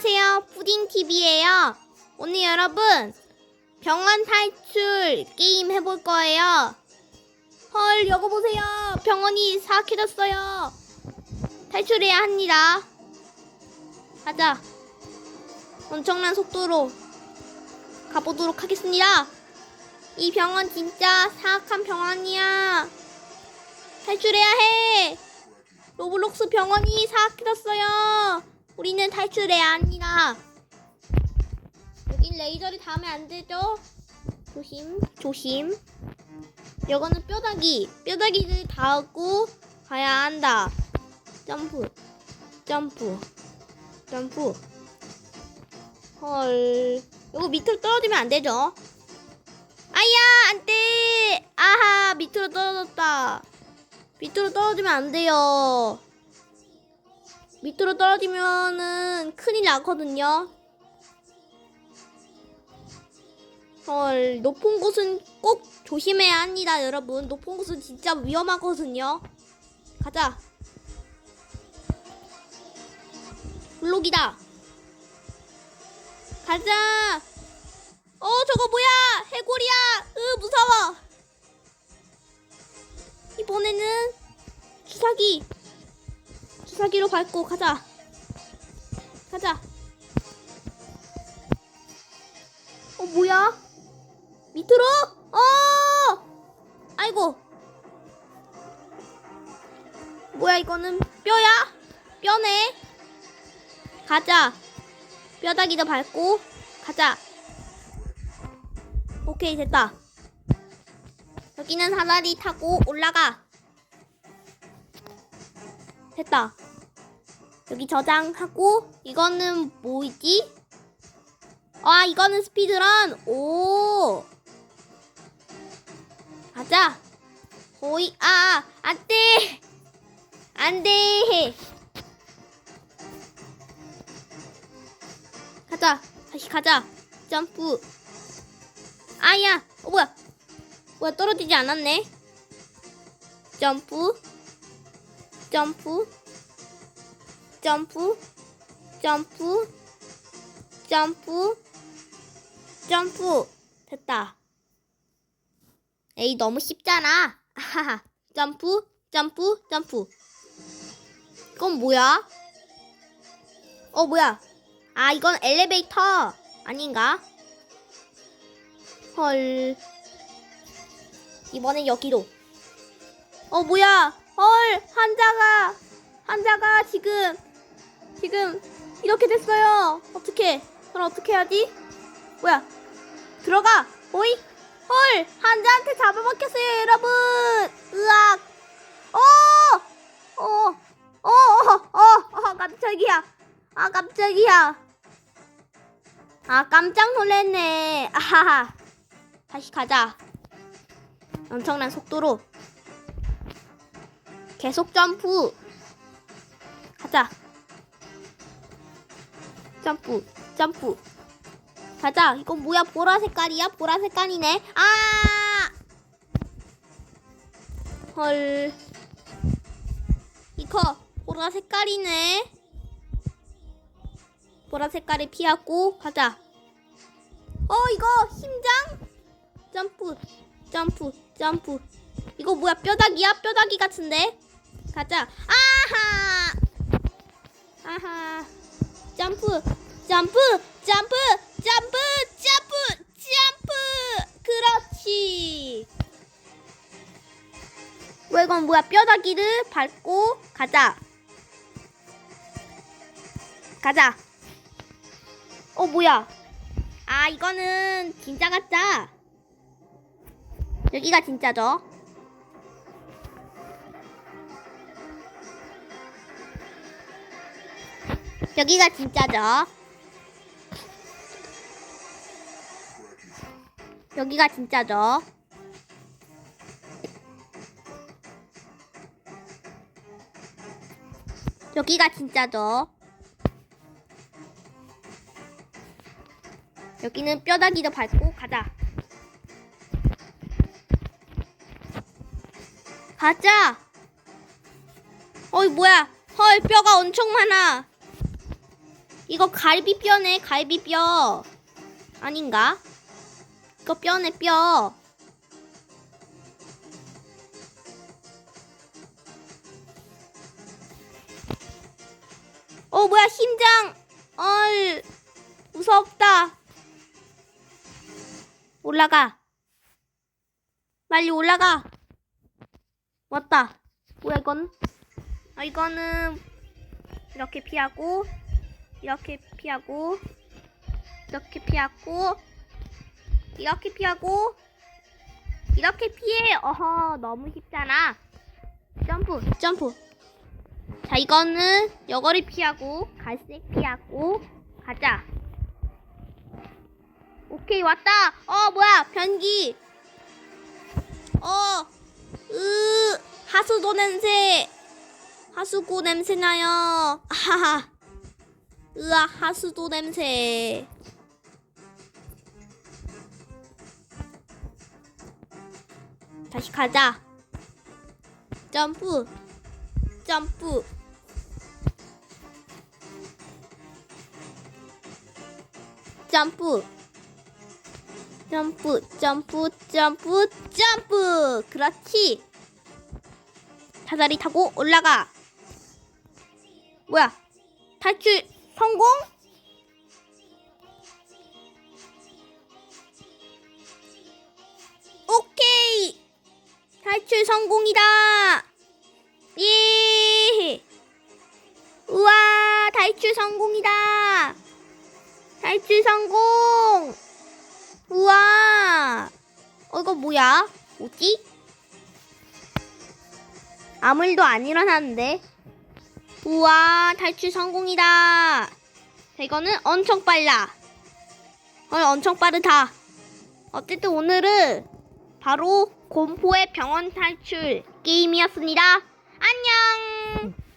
안녕하세요. 푸딩TV예요. 오늘 여러분, 병원 탈출 게임 해볼 거예요. 헐, 여거 보세요. 병원이 사악해졌어요. 탈출해야 합니다. 가자. 엄청난 속도로 가보도록 하겠습니다. 이 병원 진짜 사악한 병원이야. 탈출해야 해. 로블록스 병원이 사악해졌어요. 우리는 탈출해야 합니다. 여긴 레이저를 닿으면 안 되죠? 조심, 조심. 이거는 뼈다귀. 뼈다귀를 닿고 가야 한다. 점프, 점프, 점프. 헐. 이거 밑으로 떨어지면 안 되죠? 아야, 안 돼! 아하, 밑으로 떨어졌다. 밑으로 떨어지면 안 돼요. 밑으로 떨어지면은 큰일 나거든요. 헐, 높은 곳은 꼭 조심해야 합니다, 여러분. 높은 곳은 진짜 위험하거든요. 가자. 블록이다. 가자. 어, 저거 뭐야? 해골이야. 으, 무서워. 이번에는 주사기. 주사기로 밟고 가자. 가자. 어, 뭐야? 밑으로? 어! 아이고. 뭐야, 이거는 뼈야? 뼈네. 가자. 뼈다귀도 밟고 가자. 오케이, 됐다. 여기는 사다리 타고 올라가. 됐다. 여기 저장하고 이거는 뭐이지? 아 이거는 스피드런. 오. 가자. 호이 아 안돼. 안돼. 가자. 다시 가자. 점프. 아야. 어 뭐야? 뭐야 떨어지지 않았네. 점프. 점프. 점프. 점프. 점프. 점프. 됐다. 에이 너무 쉽잖아. 점프. 점프. 점프. 이건 뭐야? 어 뭐야? 아 이건 엘리베이터 아닌가? 헐. 이번엔 여기로. 어 뭐야? 헐 환자가 환자가 지금 지금 이렇게 됐어요. 어떻게? 그럼 어떻게 해야지? 뭐야? 들어가. 오이. 헐 환자한테 잡아먹혔어요 여러분. 으악. 어. 어. 어. 어. 어. 어. 깜짝이야. 아 깜짝이야. 아 깜짝 놀랐네. 아하하. 다시 가자. 엄청난 속도로 계속 점프 점프 점프 가자. 이건 뭐야? 보라 색깔이야? 보라 색깔이네. 아헐. 이거 보라 색깔이네. 보라 색깔을 피하고 가자. 어 이거 심장? 점프 점프 점프 이거 뭐야? 뼈다귀야? 뼈다귀 같은데? 가자. 아하! 아하 점프 점프 점프 점프 점프 점프. 그렇지. 왜 이건 뭐야? 뼈다귀를 밟고 가자. 가자. 어 뭐야? 아 이거는 진짜 가짜. 여기가 진짜죠? 여기가 진짜죠? 여기가 진짜죠? 여기가 진짜죠? 여기는 뼈다귀도 밟고 가자. 가자. 어이 뭐야? 헐 뼈가 엄청 많아. 이거 갈비뼈네, 갈비뼈. 아닌가? 이거 뼈네, 뼈. 어, 뭐야, 심장. 얼, 무섭다. 올라가. 빨리 올라가. 왔다. 뭐야, 이건? 아, 이거는 이렇게 피하고, 이렇게 피하고, 이렇게 피하고, 이렇게 피하고, 이렇게 피해. 어허, 너무 쉽잖아. 점프, 점프. 자, 이거는 여거리 피하고, 갈색 피하고, 가자. 오케이, 왔다. 어, 뭐야, 변기. 어, 으, 하수도 냄새. 하수구 냄새 나요. 하하. 으아, 하수도 냄새. 다시 가자. 점프. 점프. 점프. 점프, 점프, 점프, 점프. 그렇지. 사다리 타고 올라가. 뭐야? 탈출 성공? 오케이! 탈출 성공이다! 예! 우와! 탈출 성공이다! 탈출 성공! 우와! 어, 이거 뭐야? 뭐지? 아무 일도 안 일어났는데. 우와, 탈출 성공이다. 자, 이거는 엄청 빨라. 어, 엄청 빠르다. 어쨌든 오늘은 바로 공포의 병원 탈출 게임이었습니다. 안녕!